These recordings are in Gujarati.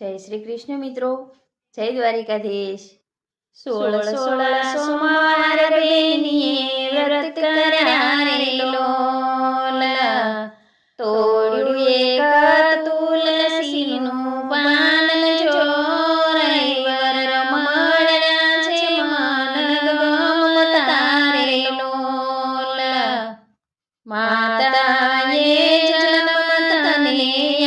જય શ્રી કૃષ્ણ મિત્રો. જય દ્વારિકાધીશ. સોળ સોળ સોમવાર બેનીએ વ્રત કર્યા રે લોલ. તોડ્યું એક તુલસીનું પાન જો રવિવાર મળ્યા છે માન ગમતા રે લોલ. માતાએ જન્મ તને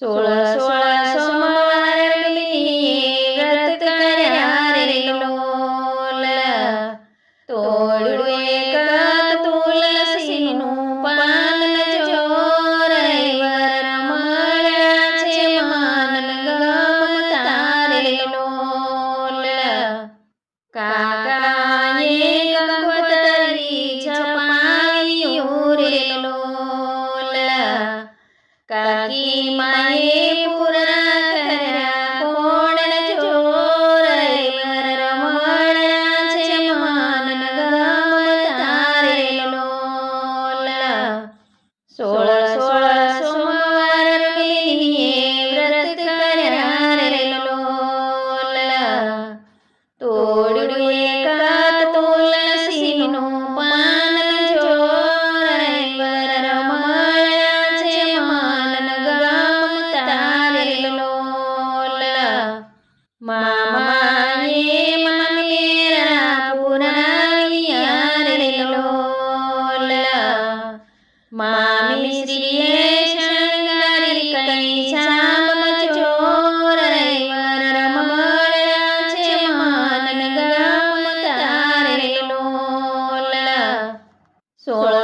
सोळा सोळा सोमवार मी व्रत करलो तोडू एक तुलसीनु पान चोर वर मळ्याचे मान गम तारेलो काका एक तरी छपाई उरेलो काकी मा તોડ્યું એકા તુલસીનું પાન છે તારે લોલ. મા சோழ